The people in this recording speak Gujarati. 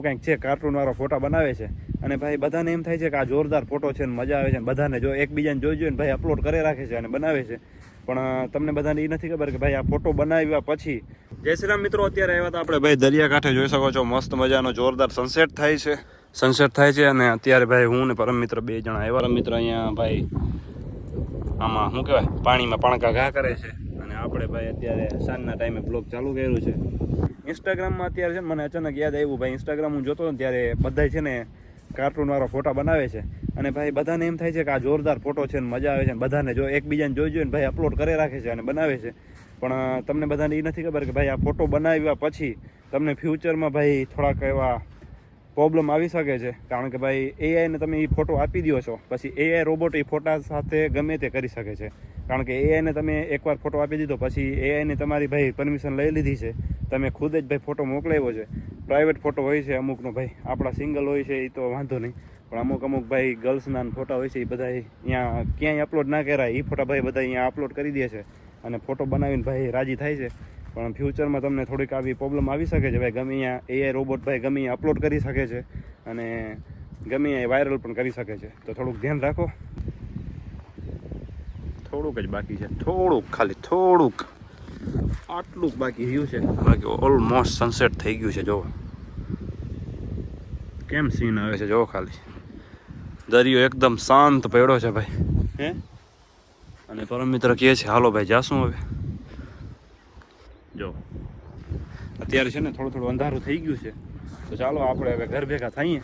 કંઈક છે કાર્ટૂનવાળો ફોટા બનાવે છે. અને ભાઈ બધાને એમ થાય છે કે આ જોરદાર ફોટો છે ને મજા આવે છે ને બધાને જો એકબીજાને જોઈ જોઈને ભાઈ અપલોડ કરી રાખે છે અને બનાવે છે. પણ તમને બધાને એ નથી ખબર કે ભાઈ આ ફોટો બનાવ્યા પછી જય શ્રી રામ મિત્રો, અત્યારે આવ્યા હતા આપણે ભાઈ દરિયાકાંઠે જોઈ શકો છો, મસ્ત મજાનો જોરદાર સનસેટ થાય છે. સનસેટ થાય છે અને અત્યારે ભાઈ હું ને પરમ મિત્ર બે જણા આવ્યા. પરમ મિત્ર અહીંયા ભાઈ આમાં શું કહેવાય? પાણીમાં પાણકા ઘા કરે છે. અને આપણે ભાઈ અત્યારે સાંજના ટાઈમે બ્લોગ ચાલુ કર્યું છે. ઇન્સ્ટાગ્રામમાં અત્યારે છે મને અચાનક યાદ આવ્યું ભાઈ ઇન્સ્ટાગ્રામ હું જોતો ને ત્યારે બધાય છે ને કાર્ટૂનવાળો ફોટા બનાવે છે. અને ભાઈ બધાને એમ થાય છે કે આ જોરદાર ફોટો છે ને મજા આવે છે ને બધાને જો એકબીજાને જોઈ જોઈને ભાઈ અપલોડ કરી રાખે છે અને બનાવે છે. પણ તમને બધાને એ નથી ખબર કે ભાઈ આ ફોટો બનાવ્યા પછી તમને ફ્યુચરમાં ભાઈ થોડાક એવા પ્રોબ્લેમ આવી શકે છે. કારણ કે ભાઈ એઆઈને તમે એ ફોટો આપી દો છો, પછી એઆઈ રોબોટ એ ફોટા સાથે ગમે તે કરી શકે છે. કારણ કે એઆઈને તમે એકવાર ફોટો આપી દીધો, પછી એઆઈને તમારી ભાઈ પરમિશન લઈ લીધી છે. તમે ખુદ જ ભાઈ ફોટો મોકલાવ્યો છે. પ્રાઇવેટ ફોટો હોય છે અમુકનો ભાઈ. આપણા સિંગલ હોય છે એ તો વાંધો નહીં. પણ અમુક અમુક ભાઈ ગર્લ્સના ફોટા હોય છે એ બધા અહીંયા ક્યાંય અપલોડ ના કરાય. એ ફોટા ભાઈ બધા અહીંયા અપલોડ કરી દે છે. અને ફોટો બનાવીને ભાઈ રાજી થાય છે. પણ ફ્યુચરમાં તમને થોડીક આવી પ્રોબ્લેમ આવી શકે છે. ભાઈ ગમે અહીંયા એઆઈ રોબોટ ભાઈ ગમે અહીંયા અપલોડ કરી શકે છે. અને ગમે અહીંયા વાયરલ પણ કરી શકે છે. તો થોડુંક ધ્યાન રાખો. થોડુંક જ બાકી છે. થોડુંક, ખાલી થોડુંક. આટલું જ બાકી રહ્યું છે. બાકી ઓલમોસ્ટ સનસેટ થઈ ગયું છે જો કેમ સીન આવે છે જો ખાલી. દરિયો એકદમ શાંત પડ્યો છે ભાઈ. હે? અને પરમ મિત્ર કહે છે હાલો ભાઈ જાશું હવે. જો. અત્યારે છે ને થોડું થોડું અંધારું થઈ ગયું છે. તો ચાલો આપણે હવે ઘર ભેગા થઈએ.